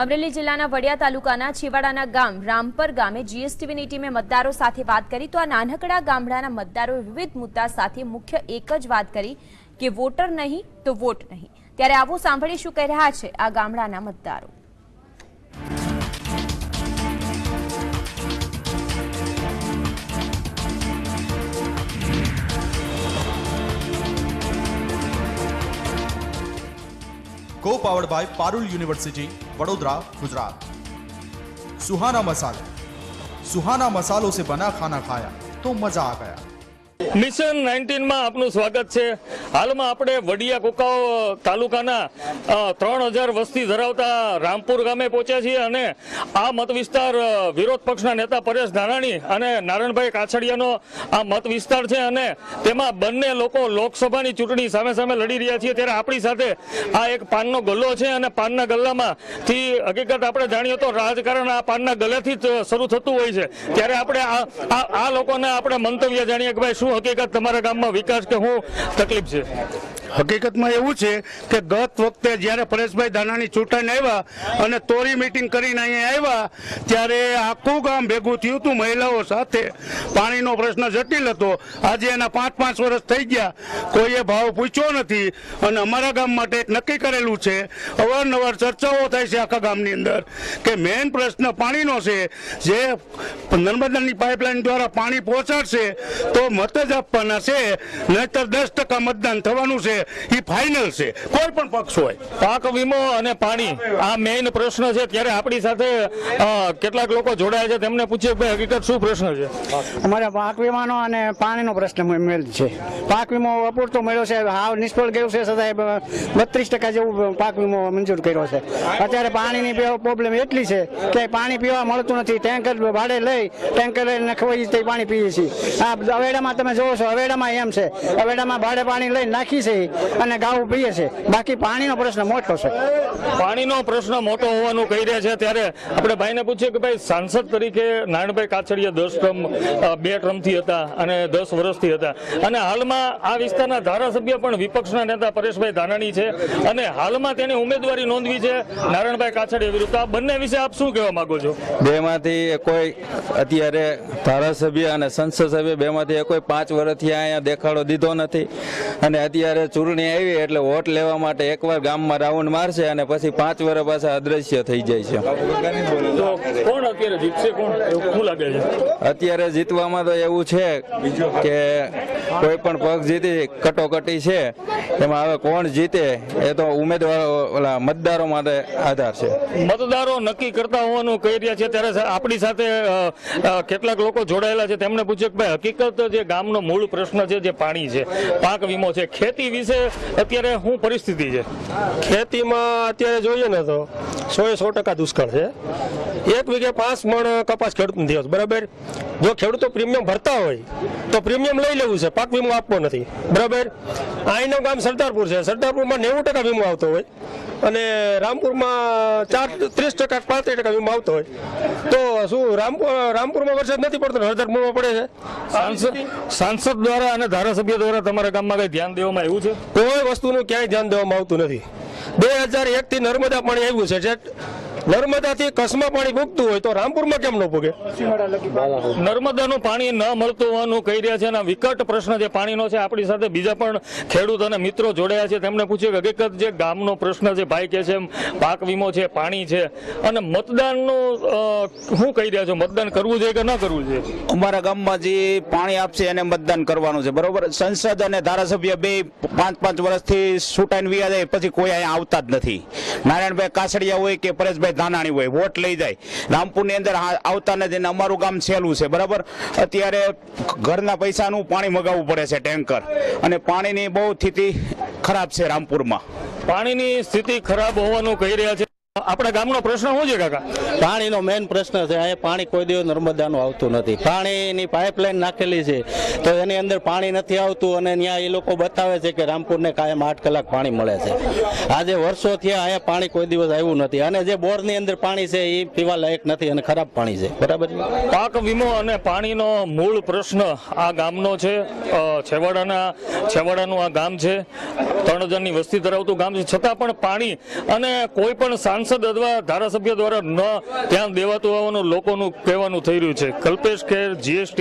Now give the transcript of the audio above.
અમરેલી જિલ્લાના વડિયા તાલુકાના છેવાડાના ગામ રામપર ગામે જીએસટીવીની ટીમે મતદારો સાથે વાત કરી તો આ નાનકડા ગામડાના મતદારોએ વિવિધ મુદ્દા સાથે મુખ્ય એક જ વાત કરી કે વોટર નહીં તો વોટ નહીં. ત્યારે આવો સાંભળી શું કહી રહ્યા છે આ ગામડાના મતદારો. को powered by Parul university Vadodara Gujarat Suhana Masale Suhana मसालों से बना खाना खाया तो मजा आ गया મિશન નાઇન્ટીનમાં આપનું સ્વાગત છે. હાલમાં આપણે વડિયા કુકાઓ તાલુકાના ત્રણ હજાર વસ્તી ધરાવતા રામપુર ગામે પહોંચ્યા છીએ અને આ મત વિસ્તાર વિરોધ પક્ષના નેતા પરેશ ધાનાણી અને નારાયણભાઈ કાછડિયાનો આ મત વિસ્તાર છે અને તેમાં બંને લોકો લોકસભાની ચૂંટણી સામે સામે લડી રહ્યા છીએ. ત્યારે આપણી સાથે આ એક પાનનો ગલ્લો છે અને પાનના ગલ્લામાં થી હકીકત આપણે જાણીએ તો રાજકારણ આ પાનના ગલ્લેથી જ શરૂ થતું હોય છે. ત્યારે આપણે આ લોકોને આપણે મંતવ્ય જાણીએ કે ભાઈ શું હકીકત તમારા ગામમાં વિકાસ કે શું તકલીફ છે? હકીકતમાં એવું છે કે ગત વખતે જ્યારે પરેશભાઈ દાનાની ચૂંટાઈને આવ્યા અને તોરી મિટિંગ કરીને અહીંયા આવ્યા, ત્યારે આખું ગામ ભેગું થયું હતું મહિલાઓ સાથે. પાણીનો પ્રશ્ન જટિલ હતો. આજે એના પાંચ પાંચ વર્ષ થઈ ગયા. કોઈએ ભાવ પૂછ્યો નથી અને અમારા ગામ માટે એક નક્કી કરેલું છે. અવારનવાર ચર્ચાઓ થાય છે આખા ગામની અંદર કે મેઇન પ્રશ્ન પાણીનો છે. જે નર્મદાની પાઇપલાઇન દ્વારા પાણી પહોંચાડશે તો મત જ આપવાના છે. નહીતર દસ ટકા મતદાન થવાનું છે. એ ફાઇનલ છે. કોઈ પણ પક્ષ હોય. પાક વીમો અને પાણી આ મેઇન પ્રશ્ન છે. ત્યારે આપણી સાથે કેટલાક લોકો જોડાયા છે. તેમને પૂછીએ કે ભાઈ હકીકત શું પ્રશ્ન છે? અમારે પાક વીમાનો અને પાણીનો પ્રશ્ન મેળ છે. પાક વીમો અપૂરતો મળ્યો છે. હાવ નિષ્ફળ ગયો છે. છતાંય બત્રીસ ટકા જેવું પાક વીમો મંજૂર કર્યો છે. અત્યારે પાણીની પ્રોબ્લેમ એટલી છે કે પાણી પીવા મળતું નથી. ટેન્કર ભાડે લઈ ટેન્કર લઈને ખવાઈ તે પાણી પીએ છીએ. આ અવેડામાં તમે જોવો છો. અવેડામાં એમ છે. અવેડામાં ભાડે પાણી લઈને નાખી છે. અને ગાવું પીએ છે બાકી પાણીનો પ્રશ્ન મોટો છે. પાણીનો પ્રશ્ન મોટો હોવાનું કહી રહ્યા છે. ત્યારે આપણે ભાઈને પૂછીએ કે ભાઈ સાંસદ તરીકે નારાયણભાઈ કાછડિયા દસ ટર્મ બે ટર્મથી હતા અને દસ વર્ષથી હતા. અને હાલમાં આ વિસ્તારના ધારાસભ્ય પણ વિપક્ષના નેતા પરેશભાઈ ધાનાણી છે. અને હાલમાં તેની ઉમેદવારી નોંધવી છે નારાયણભાઈ કાછડિયા વિરુદ્ધ. આ બંને વિશે આપ શું કહેવા માંગો છો? બેમાંથી કોઈ અત્યારે ધારાસભ્ય અને સંસદ સભ્ય બેમાંથી કોઈ પાંચ વર્ષથી અહીંયા દેખાડો દીધો નથી. અને અત્યારે ચૂંટણી આવી એટલે વોટ લેવા માટે એકવાર ગામમાં રાઉન્ડ મારશે અને પછી પાંચ વર્ષ પાછા અદ્રશ્ય થઈ જાય છે. કોણ અત્યારે જીતશે કોણ? લાગે છે? અત્યારે જીતવામાં તો એવું છે કે કોઈ પણ પક્ષ જીતી કટોકટી છે. એમાં હવે કોણ જીતે એ તો ઉમેદવારો ઓલા મતદારો માટે આધાર છે. મતદારો નક્કી કરતા હોવાનું કહી રહ્યા છે. ત્યારે આપણી સાથે કેટલાક લોકો જોડાયેલા છે. તેમને પૂછ્યું કે ભાઈ હકીકત જે ગામનો મૂળ પ્રશ્ન છે જે પાણી છે પાક વીમો છે ખેતી વિશે અત્યારે શું પરિસ્થિતિ છે? ખેતીમાં અત્યારે જોઈએ ને તો સો એ સો ટકા દુષ્કાળ છે. એક વીઘે પાંચ મણ કપાસ ખેડૂત નથી છે, બરાબર? જો ખેડૂતો પ્રીમિયમ ભરતા હોય તો પ્રીમિયમ લઈ લેવું છે પાક વીમો આપવો નથી બરાબર? અહીંનું ગામ સરદારપુર છે સરદારપુરમાં નેવું ટકા વીમો આવતો હોય અને રામપુરમાં ચાર ત્રીસ ટકા પાંત્રીસ ટકા વીમો આવતો હોય. તો શું રામપુર રામપુરમાં વરસાદ નથી પડતો હળદરપુરમાં પડે છે? સાંસદ સાંસદ દ્વારા અને ધારાસભ્ય દ્વારા તમારા ગામમાં કઈ ધ્યાન દેવામાં આવ્યું છે? કોઈ વસ્તુનું ક્યાંય ધ્યાન દેવામાં આવતું નથી. બે હજાર એક થી નર્મદા પાણી આવ્યું છે નર્મદાથી કચ્છમાં પાણી ભૂગતું હોય તો રામપુરમાં કેમ ન ભૂગે? નર્મદાનું પાણી ન મળતું હોવાનું કહી રહ્યા છે અને વિકટ પ્રશ્ન જે પાણીનો છે આપણી સાથે બીજા પણ ખેડૂત અને મિત્રો જોડાયા છે. તેમને પૂછ્યું કે હકીકત જે ગામનો પ્રશ્ન છે ભાઈ કે છે પાક વીમો છે પાણી છે. અને મતદાનનું શું કહી રહ્યા છો? મતદાન કરવું જોઈએ કે ન કરવું જોઈએ? અમારા ગામમાં જે પાણી આપશે એને મતદાન કરવાનું છે. બરોબર? સંસદ અને ધારાસભ્ય બે પાંચ પાંચ વર્ષથી છૂટાઈને વ્યા જાય પછી કોઈ અહીંયા આવતા જ નથી. નારાયણભાઈ કાસડિયા હોય કે પરેશભાઈ ધાનાણી હોય, વોટ લઈ જાય. રામપુરની અંદર આવતા નથી અમારું ગામ સહેલું છે, બરાબર? અત્યારે ઘરના પૈસાનું પાણી મગાવવું પડે છે ટેન્કર. અને પાણીની બહુ સ્થિતિ ખરાબ છે રામપુરમાં. પાણીની સ્થિતિ ખરાબ હોવાનું કહી રહ્યા છે. આપણા ગામનો પ્રશ્ન શું છે કાકા? પાણીનો મેઇન પ્રશ્ન છે અહીંયા પાણી કોઈ દિવસ નર્મદાનું આવતું નથી. પાણીની પાઇપલાઇન નાખેલી છે તો એની અંદર પાણી નથી આવતું અને ત્યાં એ લોકો બતાવે છે કે રામપુરને કાયમ આઠ કલાક પાણી મળે છે. આજે વર્ષો થયા અહીંયા પાણી કોઈ દિવસ આવ્યું નથી. અને જે બોરની અંદર પાણી છે એ પીવા લાયક નથી અને ખરાબ પાણી છે. બરાબર પાક વીમો અને પાણીનો મૂળ પ્રશ્ન આ ગામનો છે. છેવાડાના છેવાડાનું આ ગામ છે. ત્રણ હજારની વસ્તી ધરાવતું ગામ છે. છતાં પણ પાણી અને કોઈ પણ સાંસદ સાંસદ અથવા ધારાસભ્ય દ્વારા ન ધ્યાન દેવાતું હોવાનું લોકોનું કહેવાનું થઈ રહ્યું છે. કલ્પેશ ખેર, જીએસટી